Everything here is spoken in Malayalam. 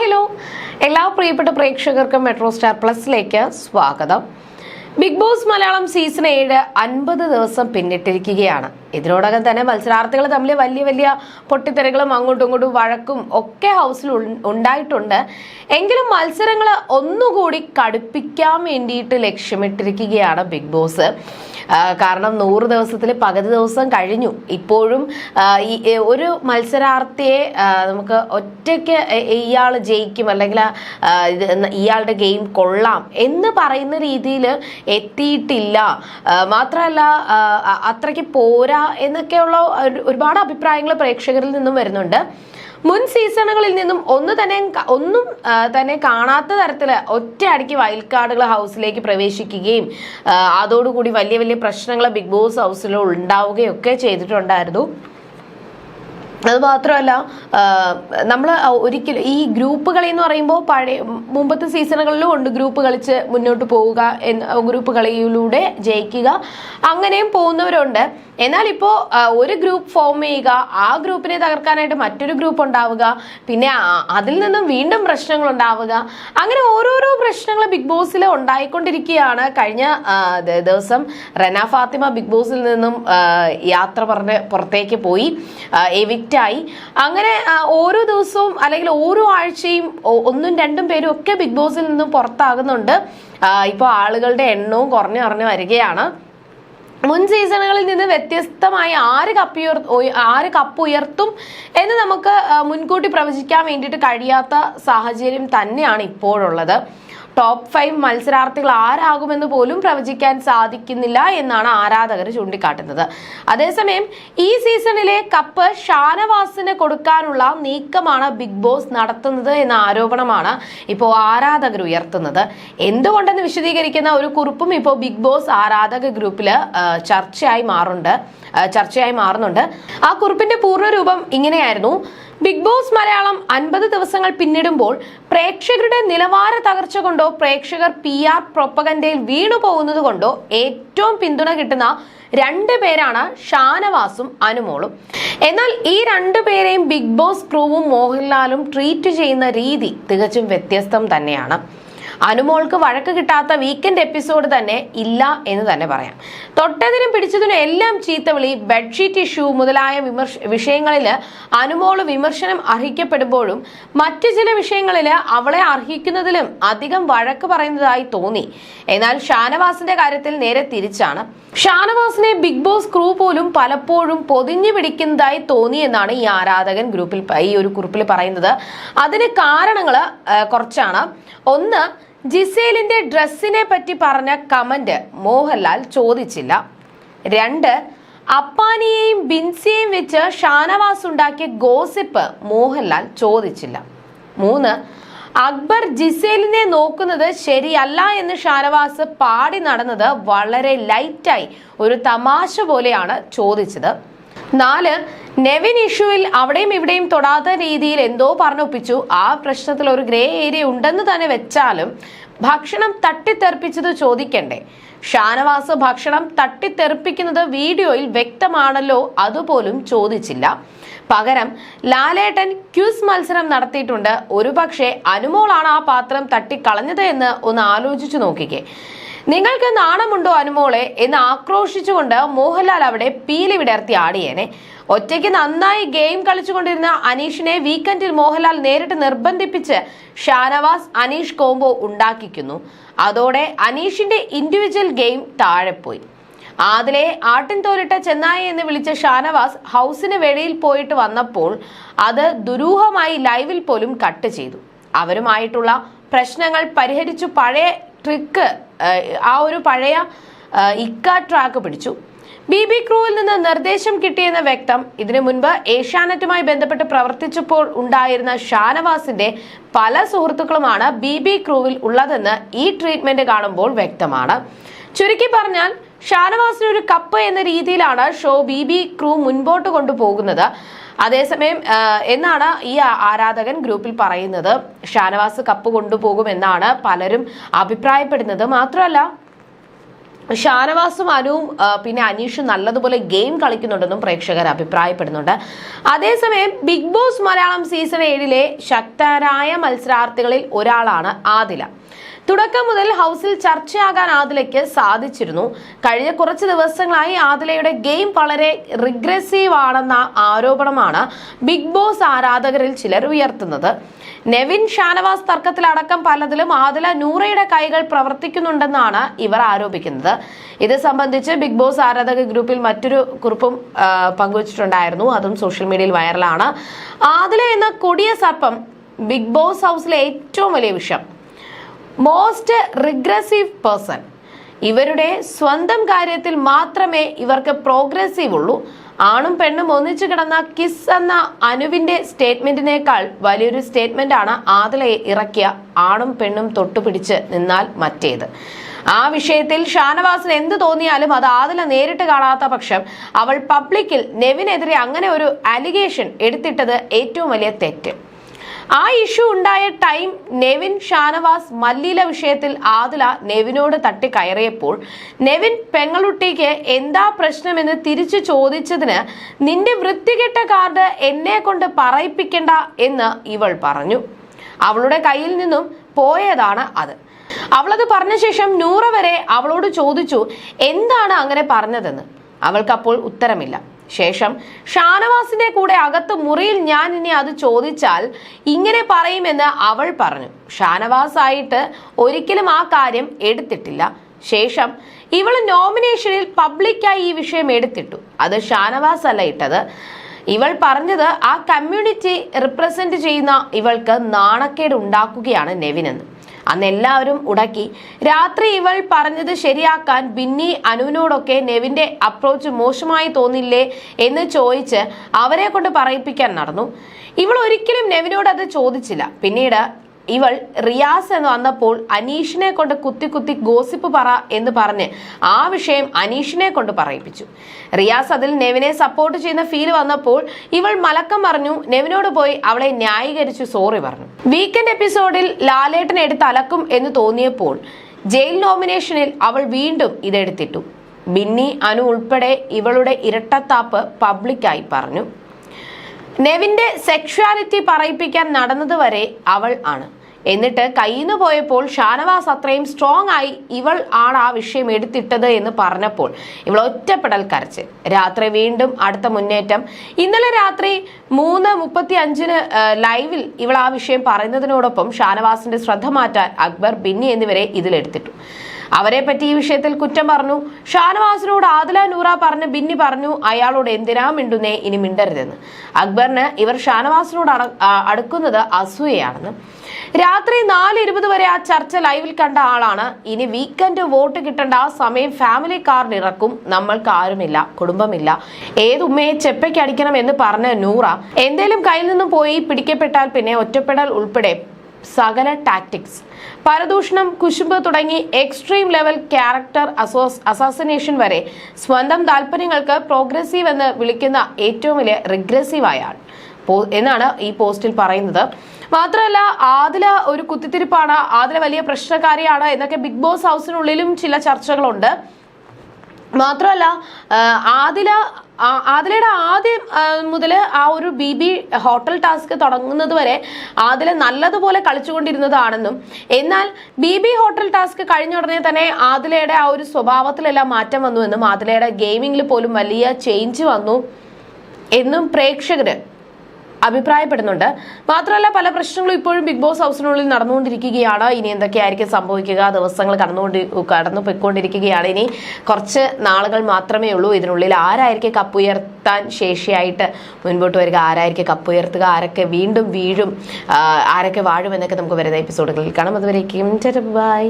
ഹലോ. എല്ലാ പ്രിയപ്പെട്ട പ്രേക്ഷകർക്കും മെട്രോ സ്റ്റാർ പ്ലസിലേക്ക് സ്വാഗതം. ബിഗ് ബോസ് മലയാളം സീസൺ ഏഴ് അൻപത് ദിവസം പിന്നിട്ടിരിക്കുകയാണ്. ഇതിനോടകം തന്നെ മത്സരാർത്ഥികൾ തമ്മിൽ വലിയ വലിയ പൊട്ടിത്തെറികളും അങ്ങോട്ടും ഇങ്ങോട്ടും വഴക്കും ഒക്കെ ഹൗസിൽ ഉണ്ടായിട്ടുണ്ട്. എങ്കിലും മത്സരങ്ങൾ ഒന്നുകൂടി കടുപ്പിക്കാൻ വേണ്ടിയിട്ട് ലക്ഷ്യമിട്ടിരിക്കുകയാണ് ബിഗ് ബോസ്. കാരണം നൂറ് ദിവസത്തിൽ പകുതി ദിവസം കഴിഞ്ഞു. ഇപ്പോഴും ഈ ഒരു മത്സരാർത്ഥിയെ നമുക്ക് ഒറ്റയ്ക്ക് ഇയാൾ ജയിക്കും അല്ലെങ്കിൽ ഇയാളുടെ ഗെയിം കൊള്ളാം എന്ന് പറയുന്ന രീതിയിൽ എത്തിയിട്ടില്ല. മാത്രമല്ല അത്രയ്ക്ക് പോരാ എന്നൊക്കെയുള്ള ഒരു- ഒരുപാട് അഭിപ്രായങ്ങൾ പ്രേക്ഷകരിൽ നിന്നും വരുന്നുണ്ട്. മുൻ സീസണുകളിൽ നിന്നും ഒന്ന് തന്നെ ഒന്നും തന്നെ കാണാത്ത തരത്തിൽ ഒറ്റയടിക്ക് വൈൽഡ് കാർഡുകൾ ഹൗസിലേക്ക് പ്രവേശിക്കുകയും അതോടുകൂടി വലിയ വലിയ പ്രശ്നങ്ങൾ ബിഗ് ബോസ് ഹൗസിൽ ഉണ്ടാവുകയൊക്കെ ചെയ്തിട്ടുണ്ടായിരുന്നു. അത് മാത്രമല്ല നമ്മൾ ഒരിക്കലും ഈ ഗ്രൂപ്പ് കളി എന്ന് പറയുമ്പോൾ പഴയ മുമ്പത്തെ സീസണുകളിലും ഉണ്ട് ഗ്രൂപ്പ് കളിച്ച് മുന്നോട്ട് പോവുക ഗ്രൂപ്പ് കളിയിലൂടെ ജയിക്കുക. അങ്ങനെയും പോകുന്നവരുണ്ട്. എന്നാൽ ഇപ്പോൾ ഒരു ഗ്രൂപ്പ് ഫോം ചെയ്യുക ആ ഗ്രൂപ്പിനെ തകർക്കാനായിട്ട് മറ്റൊരു ഗ്രൂപ്പ് ഉണ്ടാവുക പിന്നെ അതിൽ നിന്നും വീണ്ടും പ്രശ്നങ്ങൾ ഉണ്ടാവുക അങ്ങനെ ഓരോരോ പ്രശ്നങ്ങൾ ബിഗ് ബോസിൽ ഉണ്ടായിക്കൊണ്ടിരിക്കുകയാണ്. കഴിഞ്ഞ ദിവസം റന ഫാത്തിമ ബിഗ് ബോസിൽ നിന്നും യാത്ര പറഞ്ഞ് പുറത്തേക്ക് പോയി. എവിക്റ്റായി അങ്ങനെ ഓരോ ദിവസവും അല്ലെങ്കിൽ ഓരോ ആഴ്ചയും ഒന്നും രണ്ടും പേരും ഒക്കെ ബിഗ് ബോസിൽ നിന്നും പുറത്താകുന്നുണ്ട്. ഇപ്പോൾ ആളുകളുടെ എണ്ണവും കുറഞ്ഞു കുറഞ്ഞു വരികയാണ്. മുൻ സീസണുകളിൽ നിന്ന് വ്യത്യസ്തമായി ആര് കപ്പുയർ ആറ് കപ്പ് ഉയർത്തും എന്ന് നമുക്ക് മുൻകൂട്ടി പ്രവചിക്കാൻ വേണ്ടിയിട്ട് കഴിയാത്ത സാഹചര്യം തന്നെയാണ് ഇപ്പോഴുള്ളത്. ടോപ്പ് ഫൈവ് മത്സരാർത്ഥികൾ ആരാകുമെന്ന് പോലും പ്രവചിക്കാൻ സാധിക്കുന്നില്ല എന്നാണ് ആരാധകർ ചൂണ്ടിക്കാട്ടുന്നത്. അതേസമയം ഈ സീസണിലെ കപ്പ് ഷാനവാസിന് കൊടുക്കാനുള്ള നീക്കമാണ് ബിഗ് ബോസ് നടത്തുന്നത് എന്ന ആരോപണമാണ് ഇപ്പോൾ ആരാധകർ ഉയർത്തുന്നത്. എന്തുകൊണ്ടെന്ന് വിശദീകരിക്കുന്ന ഒരു കുറിപ്പും ഇപ്പോൾ ബിഗ് ബോസ് ആരാധക ഗ്രൂപ്പിൽ ചർച്ചയായി മാറുന്നുണ്ട് ചർച്ചയായി മാറുന്നുണ്ട്. ആ കുറിപ്പിന്റെ പൂർണരൂപം ഇങ്ങനെയായിരുന്നു. ബിഗ് ബോസ് മലയാളം അൻപത് ദിവസങ്ങൾ പിന്നിടുമ്പോൾ പ്രേക്ഷകരുടെ നിലവാര തകർച്ച കൊണ്ടോ പ്രേക്ഷകർ പി ആർ പ്രൊപ്പഗൻഡയിൽ വീണു പോകുന്നത് കൊണ്ടോ ഏറ്റവും പിന്തുണ കിട്ടുന്ന രണ്ട് പേരാണ് ഷാനവാസും അനുമോളും. എന്നാൽ ഈ രണ്ടു പേരെയും ബിഗ് ബോസ് ക്രൂവും മോഹൻലാലും ട്രീറ്റ് ചെയ്യുന്ന രീതി തികച്ചും വ്യത്യസ്തം തന്നെയാണ്. അനുമോൾക്ക് വഴക്ക് കിട്ടാത്ത വീക്കെൻഡ് എപ്പിസോഡ് തന്നെ ഇല്ല എന്ന് തന്നെ പറയാം. തൊട്ടതിനും പിടിച്ചതിനും എല്ലാം ചീത്തവിളി ബെഡ്ഷീറ്റ് ഇഷ്യൂ മുതലായ വിമർശ വിഷയങ്ങളിൽ അനുമോൾ വിമർശനം അർഹിക്കപ്പെടുമ്പോഴും മറ്റു ചില വിഷയങ്ങളിൽ അവളെ അർഹിക്കുന്നതിലും അധികം വഴക്ക് പറയുന്നതായി തോന്നി. എന്നാൽ ഷാനവാസിന്റെ കാര്യത്തിൽ നേരെ തിരിച്ചാണ്. ഷാനവാസിനെ ബിഗ് ബോസ് ക്രൂ പോലും പലപ്പോഴും പൊതിഞ്ഞു പിടിക്കുന്നതായി തോന്നി എന്നാണ് ഈ ആരാധകൻ ഗ്രൂപ്പിൽ ഈ ഒരു കുറിപ്പിൽ പറയുന്നത്. അതിന് കാരണങ്ങൾ കുറച്ചാണ്. ഒന്ന് ജിസേലിന്റെ ഡ്രസ്സിനെ പറ്റി പറഞ്ഞ കമന്റ് മോഹൻലാൽ ചോദിച്ചില്ല. രണ്ട് അപ്പാനിയെയും ബിൻസിയെയും വെച്ച് ഷാനവാസ് ഉണ്ടാക്കിയ ഗോസിപ്പ് മോഹൻലാൽ ചോദിച്ചില്ല. മൂന്ന് അക്ബർ ജിസേലിനെ നോക്കുന്നത് ശരിയല്ല എന്ന് ഷാനവാസ് പാടി നടന്നത് വളരെ ലൈറ്റായി ഒരു തമാശ പോലെയാണ് ചോദിച്ചത്. നാല് നെവിൻ ഇഷ്യൂവിൽ അവിടെയും ഇവിടെയും തൊടാത്ത രീതിയിൽ എന്തോ പറഞ്ഞൊപ്പിച്ചു. ആ പ്രശ്നത്തിൽ ഒരു ഗ്രേ ഏരിയ ഉണ്ടെന്ന് തന്നെ വെച്ചാലും ഭക്ഷണം തട്ടിത്തെറിപ്പിച്ചത് ചോദിക്കണ്ടേ. ഷാനവാസ് ഭക്ഷണം തട്ടിത്തെറിപ്പിക്കുന്നത് വീഡിയോയിൽ വ്യക്തമാണല്ലോ അതുപോലും ചോദിച്ചില്ല. പകരം ലാലേട്ടൻ ക്യൂസ് മത്സരം നടത്തിയിട്ടുണ്ട്. ഒരുപക്ഷെ അനുമോളാണ് ആ പാത്രം തട്ടിക്കളഞ്ഞത് എന്ന് ഒന്ന് ആലോചിച്ചു നോക്കിക്കേ. നിങ്ങൾക്ക് നാണമുണ്ടോ അനുമോളെ എന്ന് ആക്രോശിച്ചുകൊണ്ട് മോഹൻലാൽ അവിടെ പീലി വിടർത്തി ആടിയേനെ. ഒറ്റയ്ക്ക് നന്നായി ഗെയിം കളിച്ചുകൊണ്ടിരുന്ന അനീഷിനെ വീക്കെൻഡിൽ മോഹൻലാൽ നേരിട്ട് നിർബന്ധിപ്പിച്ച് ഷാനവാസ് അനീഷ് കോംബോ ഉണ്ടാക്കിക്കുന്നു. അതോടെ അനീഷിന്റെ ഇൻഡിവിജ്വൽ ഗെയിം താഴെപ്പോയി. ആദിലെ ആട്ടിൻ തോലിട്ട ചെന്നായി എന്ന് വിളിച്ച ഷാനവാസ് ഹൗസിന് വെളിയിൽ പോയിട്ട് വന്നപ്പോൾ അത് ദുരൂഹമായി ലൈവിൽ പോലും കട്ട് ചെയ്തു. അവരുമായിട്ടുള്ള പ്രശ്നങ്ങൾ പരിഹരിച്ചു പഴയ ട്രിക്ക് ആ ഒരു പഴയ ഇക്ക ട്രാക്ക് പിടിച്ചു. ബി ബി ക്രൂവിൽ നിന്ന് നിർദ്ദേശം കിട്ടിയെന്ന് വ്യക്തം. ഇതിനു മുൻപ് ഏഷ്യാനെറ്റുമായി ബന്ധപ്പെട്ട് പ്രവർത്തിച്ചപ്പോൾ ഉണ്ടായിരുന്ന ഷാനവാസിന്റെ പല സുഹൃത്തുക്കളുമാണ് ബി ബി ക്രൂവിൽ ഉള്ളതെന്ന് ഈ ട്രീറ്റ്മെന്റ് കാണുമ്പോൾ വ്യക്തമാണ്. ചുരുക്കി പറഞ്ഞാൽ ഷാനവാസിന് ഒരു കപ്പ് എന്ന രീതിയിലാണ് ഷോ ബി ബി ക്രൂ മുൻപോട്ട് കൊണ്ടുപോകുന്നത്. അതേസമയം എന്നാണ് ഈ ആരാധകൻ ഗ്രൂപ്പിൽ പറയുന്നത്. ഷാനവാസ് കപ്പ് കൊണ്ടുപോകുമെന്നാണ് പലരും അഭിപ്രായപ്പെടുന്നത്. മാത്രമല്ല ഷാനവാസും അനുവും പിന്നെ അനീഷും നല്ലതുപോലെ ഗെയിം കളിക്കുന്നുണ്ടെന്നും പ്രേക്ഷകർ അഭിപ്രായപ്പെടുന്നുണ്ട്. അതേസമയം ബിഗ് ബോസ് മലയാളം സീസൺ ഏഴിലെ ശക്തരായ മത്സരാർത്ഥികളിൽ ഒരാളാണ് ആദില. തുടക്കം മുതൽ ഹൗസിൽ ചർച്ചയാകാൻ ആദിലയ്ക്ക് സാധിച്ചിരുന്നു. കഴിഞ്ഞ കുറച്ച് ദിവസങ്ങളായി ആദിലയുടെ ഗെയിം വളരെ റിഗ്രസീവ് ആണെന്ന ആരോപണമാണ് ബിഗ് ബോസ് ആരാധകരിൽ ചിലർ ഉയർത്തുന്നത്. നെവിൻ ഷാനവാസ് തർക്കത്തിലടക്കം പലതിലും ആദില നൂറയുടെ കൈകൾ പ്രവർത്തിക്കുന്നുണ്ടെന്നാണ് ഇവർ ആരോപിക്കുന്നത്. ഇത് സംബന്ധിച്ച് ബിഗ് ബോസ് ആരാധക ഗ്രൂപ്പിൽ മറ്റൊരു കുറിപ്പും പങ്കുവച്ചിട്ടുണ്ടായിരുന്നു. അതും സോഷ്യൽ മീഡിയയിൽ വൈറലാണ്. ആദില എന്ന കൊടിയ സർപ്പം ബിഗ് ബോസ് ഹൗസിലെ ഏറ്റവും വലിയ വിഷയം മോസ്റ്റ് റിഗ്രസീവ് പേഴ്സൺ. ഇവരുടെ സ്വന്തം കാര്യത്തിൽ മാത്രമേ ഇവർക്ക് പ്രോഗ്രസീവ് ഉള്ളൂ. ആണും പെണ്ണും ഒന്നിച്ചു കിടന്ന കിസ് എന്ന അനുവിന്റെ സ്റ്റേറ്റ്മെന്റിനേക്കാൾ വലിയൊരു സ്റ്റേറ്റ്മെന്റ് ആണ് ആദിലയെ ഇറക്കിയ ആണും പെണ്ണും തൊട്ടുപിടിച്ച് നിന്നാൽ മറ്റേത്. ആ വിഷയത്തിൽ ഷാനവാസിന് എന്ത് തോന്നിയാലും അത് ആദില നേരിട്ട് കാണാത്ത പക്ഷം അവൾ പബ്ലിക്കിൽ നെവിനെതിരെ അങ്ങനെ ഒരു അലിഗേഷൻ എടുത്തിട്ടത് ഏറ്റവും വലിയ തെറ്റ്. ആ ഇഷ്യൂ ഉണ്ടായ ടൈം നെവിൻ ഷാനവാസ് മല്ലീല വിഷയത്തിൽ ആദില നെവിനോട് തട്ടി കയറിയപ്പോൾ നെവിൻ പെങ്ങളുട്ടിക്ക് എന്താ പ്രശ്നമെന്ന് തിരിച്ചു ചോദിച്ചതിന് നിന്റെ വൃത്തികെട്ട കാർഡ് എന്നെ കൊണ്ട് പറയിപ്പിക്കണ്ട എന്ന് ഇവൾ പറഞ്ഞു. അവളുടെ കയ്യിൽ നിന്നും പോയതാണ് അത്. അവളത് പറഞ്ഞ ശേഷം നൂറ വരെ അവളോട് ചോദിച്ചു എന്താണ് അങ്ങനെ പറഞ്ഞതെന്ന്? അവൾക്കപ്പോൾ ഉത്തരമില്ല. ശേഷം ഷാനവാസിന്റെ കൂടെ അകത്ത് മുറിയിൽ ഞാൻ ഇനി അത് ചോദിച്ചാൽ ഇങ്ങനെ പറയുമെന്ന് അവൾ പറഞ്ഞു. ഷാനവാസ് ആയിട്ട് ഒരിക്കലും ആ കാര്യം എടുത്തിട്ടില്ല. ശേഷം ഇവൾ നോമിനേഷനിൽ പബ്ലിക്കായി ഈ വിഷയം എടുത്തിട്ടു. അത് ഷാനവാസ് അല്ല ഇട്ടത്. ഇവൾ പറഞ്ഞത് ആ കമ്മ്യൂണിറ്റി റിപ്രസെന്റ് ചെയ്യുന്ന ഇവൾക്ക് നാണക്കേട് ഉണ്ടാക്കുകയാണ് നെവിനെന്ന് അന്ന് എല്ലാവരും ഉടക്കി. രാത്രി ഇവൾ പറഞ്ഞത് ശരിയാക്കാൻ ബിന്നി അനുവിനോടൊക്കെ നെവിന്റെ അപ്രോച്ച് മോശമായി തോന്നില്ലേ എന്ന് ചോദിച്ച് അവരെ കൊണ്ട് പറയിപ്പിക്കാൻ നടന്നു. ഇവൾ ഒരിക്കലും നെവിനോട് അത് ചോദിച്ചില്ല. പിന്നീട് ഇവൾ റിയാസ് എന്ന് വന്നപ്പോൾ അനീഷിനെ കൊണ്ട് കുത്തി കുത്തി ഗോസിപ്പ് പറ എന്ന് പറഞ്ഞ് ആ വിഷയം അനീഷിനെ കൊണ്ട് പറയിപ്പിച്ചു. റിയാസ് അതിൽ നെവിനെ സപ്പോർട്ട് ചെയ്യുന്ന ഫീൽ വന്നപ്പോൾ ഇവൾ മലക്കം പറഞ്ഞു നെവിനോട് പോയി അവളെ ന്യായീകരിച്ചു സോറി പറഞ്ഞു. വീക്കെൻഡ് എപ്പിസോഡിൽ ലാലേട്ടനെ എടുത്ത് അലക്കും എന്ന് തോന്നിയപ്പോൾ ജയിൽ നോമിനേഷനിൽ അവൾ വീണ്ടും ഇതെടുത്തിട്ടു. ബിന്നി അനു ഉൾപ്പെടെ ഇവളുടെ ഇരട്ടത്താപ്പ് പബ്ലിക്കായി പറഞ്ഞു. നെവിന്റെ സെക്ഷുവാലിറ്റി പറയിപ്പിക്കാൻ നടന്നതുവരെ അവൾ ആണ്. എന്നിട്ട് കയ്യിന്ന് പോയപ്പോൾ ഷാനവാസ് അത്രയും സ്ട്രോങ് ആയി ഇവൾ ആണ് ആ വിഷയം എടുത്തിട്ടത് എന്ന് പറഞ്ഞപ്പോൾ ഇവൾ ഒറ്റപ്പെടൽ കരച്ച്. രാത്രി വീണ്ടും അടുത്ത മുന്നേറ്റം. ഇന്നലെ രാത്രി മൂന്ന് മുപ്പത്തി അഞ്ചിന് ലൈവിൽ ഇവൾ ആ വിഷയം പറയുന്നതിനോടൊപ്പം ഷാനവാസിന്റെ ശ്രദ്ധ മാറ്റാൻ അക്ബർ ബിന്നി എന്നിവരെ ഇതിലെടുത്തിട്ടു. അവരെ പറ്റി ഈ വിഷയത്തിൽ കുറ്റം പറഞ്ഞു. ഷാനവാസിനോട് ആദില നൂറ പറഞ്ഞ് ബിന്നി പറഞ്ഞു അയാളോട് എന്തിനാ മിണ്ടുന്നേ? ഇനി മിണ്ടരുതെന്ന്. അക്ബറിന് ഇവർ ഷാനവാസിനോട് അടുക്കുന്നത് അസൂയയാണെന്ന്. രാത്രി നാല് ഇരുപത് വരെ ആ ചർച്ച ലൈവിൽ കണ്ട ആളാണ്. ഇനി വീക്കെൻഡ് വോട്ട് കിട്ടേണ്ട ആ സമയം ഫാമിലി കാർഡ് ഇറക്കും. നമ്മൾക്ക് ആരുമില്ല കുടുംബമില്ല. ഏത് ഉമ്മയെ ചെപ്പയ്ക്ക് അടിക്കണം എന്ന് പറഞ്ഞ നൂറ എന്തേലും കയ്യിൽ നിന്നും പോയി പിടിക്കപ്പെട്ടാൽ പിന്നെ ഒറ്റപ്പെടൽ ഉൾപ്പെടെ സകല ടാക്ടിക്സ് പരദൂഷണം കുശുമ്പ് തുടങ്ങി എക്സ്ട്രീം ലെവൽ ക്യാരക്ടർ അസോസ് അസാസിനേഷൻ വരെ സ്വന്തം താല്പര്യങ്ങൾക്ക് പ്രോഗ്രസീവ് എന്ന് വിളിക്കുന്ന ഏറ്റവും വലിയ റിഗ്രസീവായ ആൾ എന്നാണ് ഈ പോസ്റ്റിൽ പറയുന്നത്. മാത്രമല്ല ആദില ഒരു കുത്തിത്തിരിപ്പാണ് ആദില വലിയ പ്രശ്നക്കാരിയാണ് എന്നൊക്കെ ബിഗ് ബോസ് ഹൗസിനുള്ളിലും ചില ചർച്ചകളുണ്ട്. മാത്രമല്ല ആദില ആദിലയുടെ ആദ്യം മുതൽ ആ ഒരു ബി ബി ഹോട്ടൽ ടാസ്ക് തുടങ്ങുന്നത് വരെ ആദില നല്ലതുപോലെ കളിച്ചുകൊണ്ടിരുന്നതാണെന്നും എന്നാൽ ബി ബി ഹോട്ടൽ ടാസ്ക് കഴിഞ്ഞ ഉടനെ തന്നെ ആദിലയുടെ ആ ഒരു സ്വഭാവത്തിലെല്ലാം മാറ്റം വന്നുവെന്നും ആദിലയുടെ ഗെയിമിംഗിൽ പോലും വലിയ ചേഞ്ച് വന്നു എന്നും പ്രേക്ഷകര് അഭിപ്രായപ്പെടുന്നുണ്ട്. മാത്രമല്ല പല പ്രശ്നങ്ങളും ഇപ്പോഴും ബിഗ് ബോസ് ഹൗസിനുള്ളിൽ നടന്നുകൊണ്ടിരിക്കുകയാണ്. ഇനി എന്തൊക്കെയായിരിക്കും സംഭവിക്കുക? ദിവസങ്ങൾ കടന്നുകൊണ്ട് കടന്നു പോയിക്കൊണ്ടിരിക്കുകയാണ്. ഇനി കുറച്ച് നാളുകൾ മാത്രമേ ഉള്ളൂ. ഇതിനുള്ളിൽ ആരായിരിക്കും കപ്പുയർത്താൻ ശേഷിയായിട്ട് മുൻപോട്ട് വരിക? ആരായിരിക്കും കപ്പുയർത്തുക ആരൊക്കെ വീണ്ടും വീഴും? ആരൊക്കെ വാഴും എന്നൊക്കെ നമുക്ക് വരുന്ന എപ്പിസോഡുകളിൽ കാണാം. അതുവരേക്കും ബൈ.